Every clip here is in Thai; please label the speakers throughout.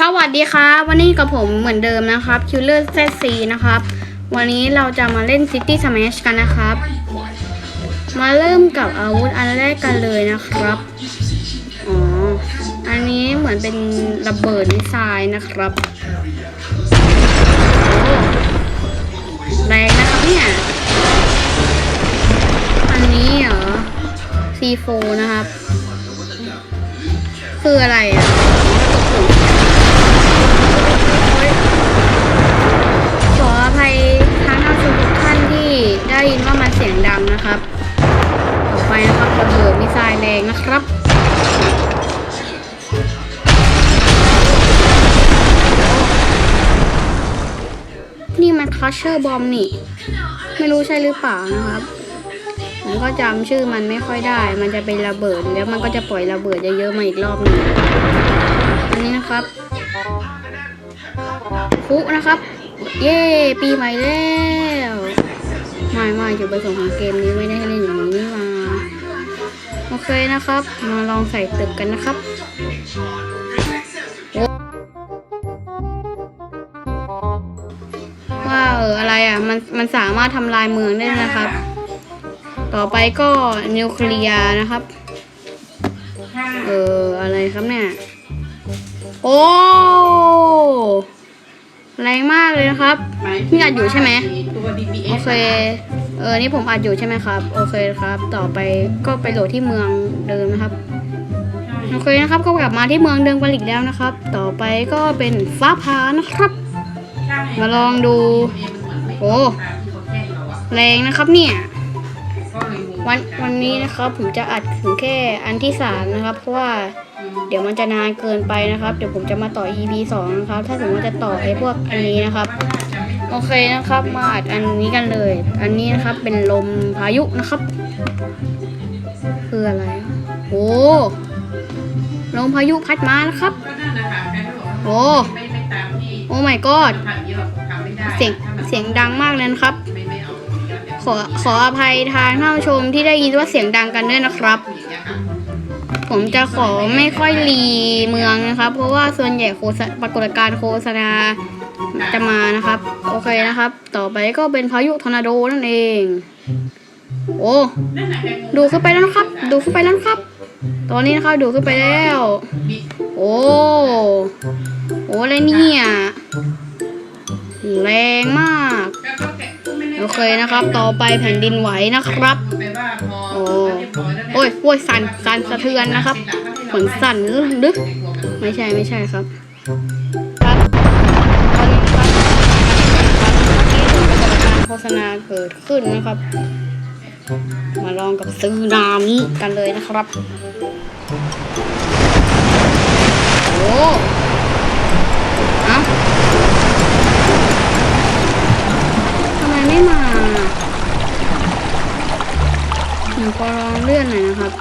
Speaker 1: สวัสดีครับ วันนี้กับผมเหมือนเดิมนะครับ Killer ZC นะครับ วันนี้เราจะมาเล่น City Smash กันนะครับ มาเริ่มกับอาวุธอันแรกกันเลยนะครับอ๋ออันนี้เหมือนเป็นระเบิดมิสไซล์นะครับโอ้แรงนะครับเนี่ยอันนี้เหรอ C4 นะครับ คืออะไรอะ ยินว่ามันเสียงดังนะครับ ต่อไปนะครับระเบิดมิสไซล์แรงนะครับนี่มันคลัชเชอร์บอมนี่ ไม่รู้ใช่หรือเปล่านะครับผมก็จำชื่อมันไม่ค่อยได้ มันจะเป็นระเบิดแล้วมันก็จะปล่อยระเบิดเยอะๆมาอีกรอบหนึงอันนี้นะครับคุนะครับ เย้ ปีใหม่แล้ว ไม่ไม่จุดประสงค์ของเกมนี้ไม่ได้ให้เล่นอย่างนี้นี่มาโอเคนะครับ มาลองใส่ตึกกันนะครับโอ้ว่าเอออะไรอะ มันมันสามารถทำลายเมืองได้นะครับ ต่อไปก็นิวเคลียร์นะครับ เอออะไรครับเนี่ย โอ้ แรงมากเลยนะครับนี่อัดอยู่ใช่ไหม
Speaker 2: ตัว DBS
Speaker 1: โอเค เออ นี่ผมอัดอยู่ใช่ไหมครับ โอเคครับ ต่อไปก็ไปโหลดที่เมืองเดิมนะครับ โอเคนะครับ ก็กลับมาที่เมืองเดิมกันอีกแล้วนะครับ ต่อไปก็เป็นฟ้าผ่านะครับ มาลองดู โอ้ แรงนะครับเนี่ย วันวันนี้นะครับผมจะอัดถึงแค่อันที่สามนะครับ เพราะว่า เดี๋ยวมันจะนานเกินไปนะครับ เดี๋ยวผมจะมาต่อ EP สองนะครับ ถ้าสมมติจะต่อไอ้พวกอันนี้นะครับ โอเคนะครับ มาอัดอันนี้กันเลย อันนี้นะครับเป็นลมพายุนะครับ คืออะไรโอ้ลมพายุพัดมานะครับโอ้โอ้ my god เสียงเสียงดังมากเลยนะครับ ขอขออภัยทางท่านผู้ชมที่ได้ยินว่าเสียงดังกันด้วยนะครับ ผมจะขอไม่ค่อยรีเมืองนะครับ เพราะว่าส่วนใหญ่โฆษปรากฏการณ์โฆษณาจะมานะครับ โอเคนะครับ ต่อไปก็เป็นพายุทอร์นาโดนั่นเอง โอ้ดูขึ้นไปแล้วครับ ดูขึ้นไปแล้วครับ ตอนนี้นะครับดูขึ้นไปแล้ว โอ้โอ้อะไรเนี่ยแรงมาก โอเคนะครับ ต่อไปแผ่นดินไหวนะครับ โอ้โอ้ยโอ้ยสั่นสั่นสะเทือนนะครับเหมือนสั่นลึกไม่ใช่ไม่ใช่ครับครับตอนนี้ครับครับที่ถึงปรากฏการณ์โฆษณาเกิดขึ้นนะครับ มาลองกับซึนามิกันเลยนะครับ โอ้ หนูขอลองเลื่อนหน่อยนะครับ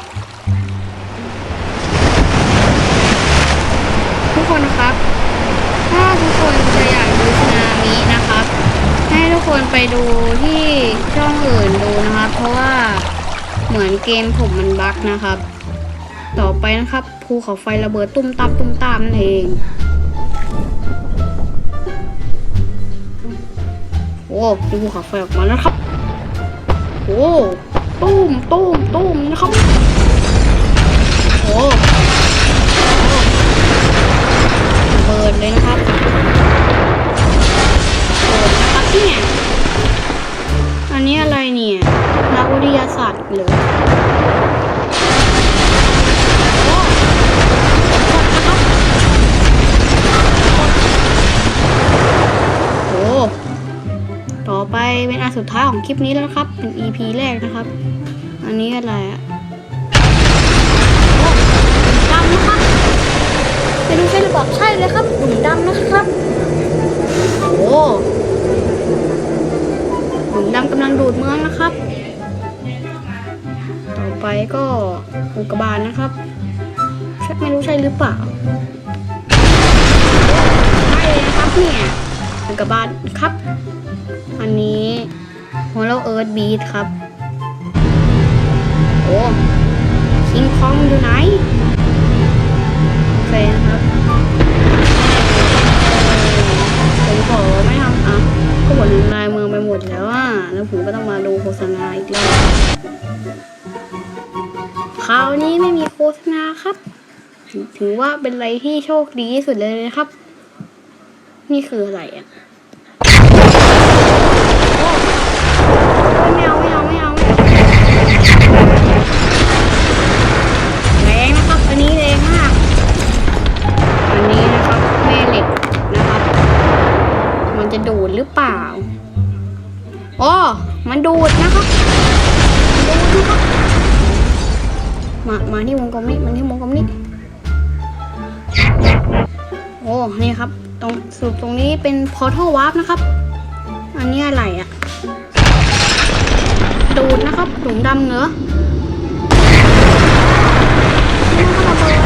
Speaker 1: ทุกคนนะครับ ถ้าทุกคนจะอยากดูสึนามินะครับ ให้ทุกคนไปดูที่ช่องอื่นดูนะครับ เพราะว่าเหมือนเกมผมมันบั๊กนะครับ ต่อไปนะครับภูเขาไฟระเบิดตุ้มตามตุ้มตามนั่นเองโอ้มีภูเขาไฟออกมาแล้วครับ โอ้ ตุ้มตุ้มตุ้มนะครับโอ้เบิร์นเลยนะครับเบิร์นนะครับเนี่ยอันนี้อะไรเนี่ยนักวิทยาศาสตร์เลย สุดท้ายของคลิปนี้แล้วครับ เป็น EP แรกนะครับ อันนี้อะไรอะโอ้ดำนะครับไม่รู้ใช่หรือเปล่าใช่เลยครับหุ่นดำนะครับโอ้หุ่นดำกำลังดูดเมืองนะครับ ต่อไปก็อุกกาบาตนะครับใช่ไม่รู้ใช่หรือเปล่าใช่เลยนะครับเนี่ยอุกกาบาตครับ อันนี้ h o l l o Earth Beat ครับ โอ้คิงคองอยู่ไหนโอเคนะครับผมขอไม่ทำอะก็หมดลายเมืองไปหมดแล้วอะแล้วผมก็ต้องมาดูโฆษณาอีกแล้วคราวนี้ไม่มีโฆษณาครับ ถือว่าเป็นอะไรที่โชคดีที่สุดเลยนะครับ นี่คืออะไรอะ เอาไม่เอาไม่เอาแรงนะครับ อันนี้แรงมาก อันนี้นะครับแม่เหล็กนะครับ มันจะดูดหรือเปล่าอ๋อมันดูดนะครับดูดนะครับมามาที่วงกลมนี้มาที่วงกลมนี้โอ้นี่ครับ ตรงสรุปตรงนี้เป็นพอร์ทัลวาร์ปนะครับ อันนี้อะไรอะ ดูดนะครับถุงดำเนอะนี่มันก็ระเบิด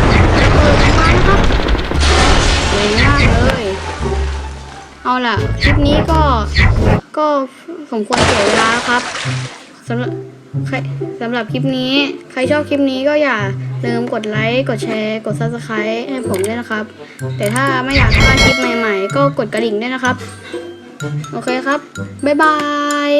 Speaker 1: ระเบิดออกมานะครับสวยมากเลย เอาล่ะ คลิปนี้ก็ ก็สมควรเสียเวลาครับสำหรับสำหรับคลิปนี้ ใครชอบคลิปนี้ก็อย่าลืมกดไลค์ กดแชร์ กด subscribe ให้ผมด้วยนะครับ แต่ถ้าไม่อยากพลาดคลิปใหม่ๆ ก็กดกระดิ่งด้วยนะครับ โอเคครับ บ๊ายบาย